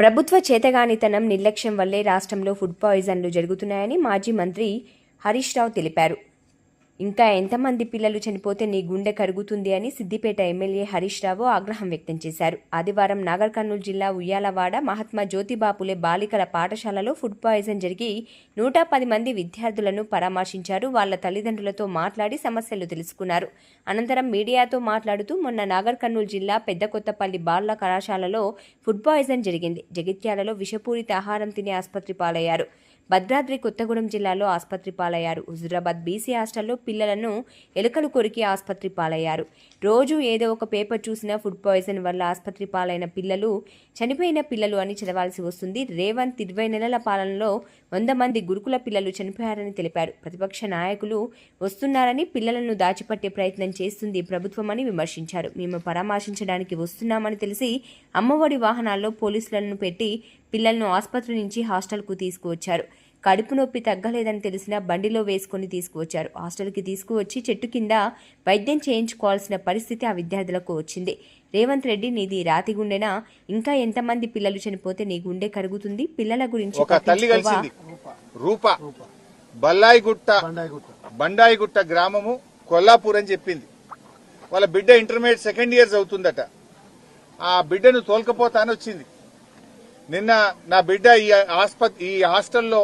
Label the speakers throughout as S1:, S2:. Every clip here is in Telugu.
S1: ప్రభుత్వ చేతగానితనం నిర్లక్ష్యం వల్లే రాష్ట్రంలో ఫుడ్ పాయిజన్లు జరుగుతున్నాయని మాజీ మంత్రి హరీష్ రావు తెలిపారు. ఇంకా ఎంతమంది పిల్లలు చనిపోతే నీ గుండె కరుగుతుంది అని సిద్దిపేట ఎమ్మెల్యే హరీష్ రావు ఆగ్రహం వ్యక్తం చేశారు. ఆదివారం నాగర్ కర్నూలు జిల్లా ఉయ్యాలవాడ మహాత్మా జ్యోతిబాపులే బాలికల పాఠశాలలో ఫుడ్ పాయిజన్ జరిగి నూట పది మంది విద్యార్థులను పరామర్శించారు. వాళ్ళ తల్లిదండ్రులతో మాట్లాడి సమస్యలు తెలుసుకున్నారు. అనంతరం మీడియాతో మాట్లాడుతూ మొన్న నాగర్ కర్నూలు జిల్లా పెద్ద కొత్తపల్లి బాలల కళాశాలలో ఫుడ్ పాయిజన్ జరిగింది. జగిత్యాలలో విషపూరిత ఆహారం తినే ఆసుపత్రి పాలయ్యారు. భద్రాద్రి కొత్తగూడెం జిల్లాలో ఆసుపత్రి పాలయ్యారు. హుజురాబాద్ బీసీ హాస్టల్లో పిల్లలను ఎలుకలు కొరికి ఆసుపత్రి పాలయ్యారు. రోజు ఏదో ఒక పేపర్ చూసినా ఫుడ్ పాయిజన్ వల్ల ఆసుపత్రి పాలైన పిల్లలు చనిపోయిన పిల్లలు అని చదవాల్సి వస్తుంది. రేవంత్ ఇరవై నెలల పాలనలో వంద మంది గురుకుల పిల్లలు చనిపోయారని తెలిపారు. ప్రతిపక్ష నాయకులు వస్తున్నారని పిల్లలను దాచిపట్టే ప్రయత్నం చేస్తుంది ప్రభుత్వమని విమర్శించారు. మేము పరామర్శించడానికి వస్తున్నామని తెలిసి అమ్మఒడి వాహనాల్లో పోలీసులను పెట్టి పిల్లలను ఆసుపత్రి నుంచి హాస్టల్కు తీసుకువచ్చారు. కడుపు నొప్పి తగ్గలేదని తెలిసినా బండిలో వేసుకొని తీసుకువచ్చారు. హాస్టల్కి తీసుకువచ్చి చెట్టు కింద వైద్యం చేయించుకోవాల్సిన పరిస్థితి ఆ విద్యార్థులకు వచ్చింది. రేవంత్ రెడ్డి నీది రాతి గుండెనా? ఇంకా ఎంతమంది పిల్లలు చనిపోతే నీ గుండె కరుగుతుంది? పిల్లల గురించి
S2: ఒక తల్లి
S1: పట్టించుకోవా?
S2: కలిసింది. రూప. బల్లాయిగుట్ట. బండాయిగుట్ట గ్రామము కొల్లాపూర్ అని చెప్పింది. వాళ్ళ బిడ్డ ఇంటర్మీడియట్ సెకండ్ ఇయర్స్ అవుతుందట. ఆ బిడ్డను తోలుకపోతాను వచ్చింది. నిన్న నా బిడ్డ ఈ ఆస్పత్రి ఈ హాస్టల్లో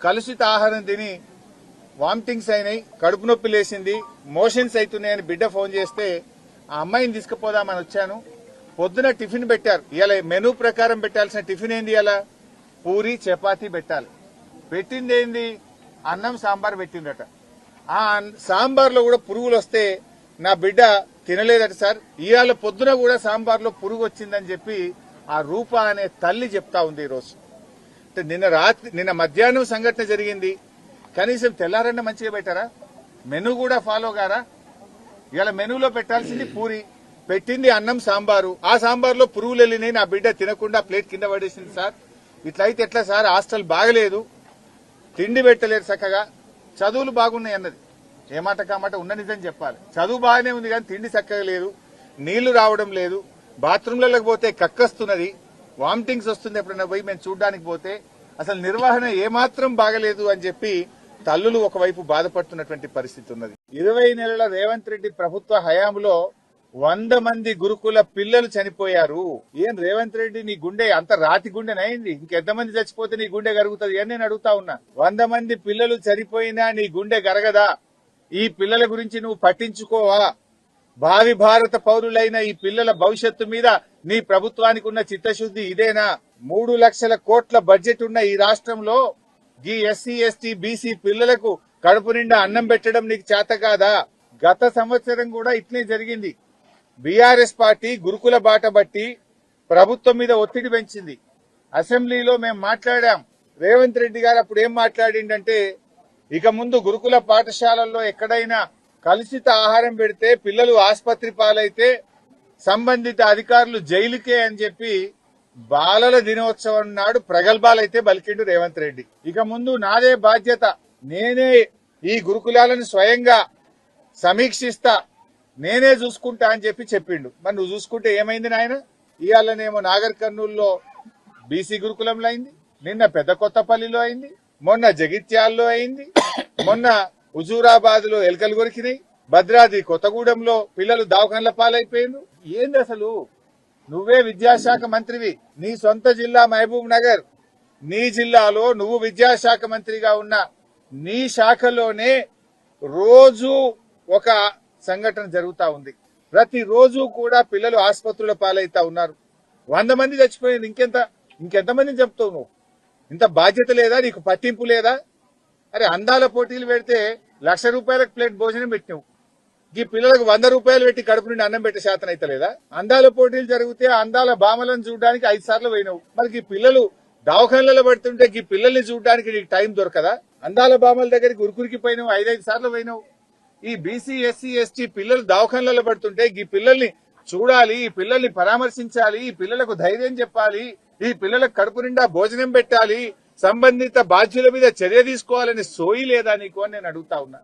S2: కలుషిత ఆహారం తిని వామిటింగ్స్ అయినాయి కడుపు నొప్పి లేసింది మోషన్స్ అవుతున్నాయని బిడ్డ ఫోన్ చేస్తే ఆ అమ్మాయిని తీసుకుపోదామని వచ్చాను. పొద్దున టిఫిన్ పెట్టారు. ఇలా మెనూ ప్రకారం పెట్టాల్సిన టిఫిన్ ఏంది ఇలా పూరి చపాతి పెట్టాలి. పెట్టింది ఏంది అన్నం సాంబార్ పెట్టిందట ఆ సాంబార్లో కూడా పురుగులు వస్తే నా బిడ్డ తినలేదట సార్. ఇవాళ పొద్దున కూడా సాంబార్లో పురుగు వచ్చిందని చెప్పి ఆ రూప అనే తల్లి చెప్తా ఉంది ఈరోజు. అంటే నిన్న రాత్రి నిన్న మధ్యాహ్నం సంఘటన జరిగింది. కనీసం తెల్లారన్న మంచిగా పెట్టారా? మెను కూడా ఫాలో గారా ఇవాళ మెనూలో పెట్టాల్సింది పూరి. పెట్టింది అన్నం సాంబారు. ఆ సాంబార్లో పురుగులు వెళ్ళినాయి. నా బిడ్డ తినకుండా ప్లేట్ కింద పడేసింది సార్. ఇట్లయితే ఎట్లా సార్? హాస్టల్ బాగలేదు. తిండి పెట్టలేరు చక్కగా. చదువులు బాగున్నాయి అన్నది. ఏ మాట కామాట ఉన్న నిజం చెప్పాలి. చదువు బాగానే ఉంది కానీ తిండి చక్కగా లేదు. నీళ్ళు రావడం లేదు. బాత్రూంలలోకి పోతే కక్కస్తున్నది వామిటింగ్స్ వస్తుంది ఎప్పుడైనా పోయి మేము చూడడానికి పోతే అసలు నిర్వహణ ఏమాత్రం బాగలేదు అని చెప్పి తల్లులు ఒకవైపు బాధపడుతున్నటువంటి పరిస్థితి ఉన్నది. ఇరవై నెలల రేవంత్ రెడ్డి ప్రభుత్వ హయాంలో వంద మంది గురుకుల పిల్లలు చనిపోయారు. ఏం రేవంత్ రెడ్డి నీ గుండె అంత రాతి గుండెనైంది ఇంకెంతమంది చచ్చిపోతే నీ గుండె గరుగుతుంది అని నేను అడుగుతా ఉన్నా. వంద మంది పిల్లలు చనిపోయినా నీ గుండె గరగదా? ఈ పిల్లల గురించి నువ్వు పట్టించుకోవా? భావి భారత పౌరులైన ఈ పిల్లల భవిష్యత్తు మీద నీ ప్రభుత్వానికి ఉన్న చిత్తశుద్ధి ఇదేనా? మూడు లక్షల కోట్ల బడ్జెట్ ఉన్న ఈ రాష్ట్రంలో ఈ ఎస్సీ ఎస్టీ బీసీ పిల్లలకు కడుపు నిండా అన్నం పెట్టడం నీకు చేత కాదా? గత సంవత్సరం కూడా ఇట్లే జరిగింది. బీఆర్ఎస్ పార్టీ గురుకుల బాట బట్టి ప్రభుత్వం మీద ఒత్తిడి పెంచింది. అసెంబ్లీలో మేము మాట్లాడాం. రేవంత్ రెడ్డి గారు అప్పుడు ఏం మాట్లాడిండంటే ఇక ముందు గురుకుల పాఠశాలల్లో ఎక్కడైనా కలుషిత ఆహారం పెడితే పిల్లలు ఆసుపత్రి పాలైతే సంబంధిత అధికారులు జైలుకే అని చెప్పి బాలల దినోత్సవం నాడు ప్రగల్భాలైతే బలికిండు రేవంత్ రెడ్డి. ఇక ముందు నాదే బాధ్యత. నేనే ఈ గురుకులాలను స్వయంగా సమీక్షిస్తా. నేనే చూసుకుంటా అని చెప్పి చెప్పిండు. మరి నువ్వు చూసుకుంటే ఏమైంది నాయన? ఇవాళనేమో నాగర్ కర్నూలులో బీసీ గురుకులంలో అయింది. నిన్న పెద్ద కొత్తపల్లిలో అయింది. మొన్న జగిత్యాల్లో అయింది. మొన్న హుజూరాబాద్లో ఎలకలు కొరికినాయి భద్రాద్రి కొత్తగూడెంలో పిల్లలు దవాఖాన్ల పాలైపోయిండు ఏంది అసలు? నువ్వే విద్యాశాఖ మంత్రివి నీ సొంత జిల్లా మహబూబ్ నగర్ నీ జిల్లాలో నువ్వు విద్యాశాఖ మంత్రిగా ఉన్న నీ శాఖలోనే రోజు ఒక సంఘటన జరుగుతా ఉంది. ప్రతిరోజు కూడా పిల్లలు ఆసుపత్రుల పాలైతా ఉన్నారు. వంద మంది చచ్చిపోయింది ఇంకెంత ఇంకెంతమందిని చెప్తావు నువ్వు? ఇంత బాధ్యత లేదా? నీకు పట్టింపు లేదా? అరే అందాల పోటీలు పెడితే లక్ష రూపాయలకు ప్లేట్ భోజనం పెట్టినావు ఈ పిల్లలకు వంద రూపాయలు పెట్టి కడుపు నుండి అన్నం పెట్టే శాతం అయితే లేదా? అందాల పోటీలు జరిగితే అందాల బామలను చూడడానికి ఐదు సార్లు పోయినావు. మరి ఈ పిల్లలు దవాఖానలలో పడుతుంటే ఈ పిల్లల్ని చూడడానికి నీకు టైం దొరకదా? అందాల బామల దగ్గరికి ఉరుకురికి పోయినావు ఐదైదు సార్లు పోయినావు. ఈ బీసీ ఎస్సీ ఎస్టీ పిల్లలు దవాఖానలలో పడుతుంటే ఈ పిల్లల్ని చూడాలి ఈ పిల్లల్ని పరామర్శించాలి ఈ పిల్లలకు ధైర్యం చెప్పాలి ఈ పిల్లలకు కడుపు నిండా భోజనం పెట్టాలి సంబంధిత బాధ్యుల మీద చర్య తీసుకోవాలని సోయి లేదా నీకు అని నేను అడుగుతా ఉన్నా.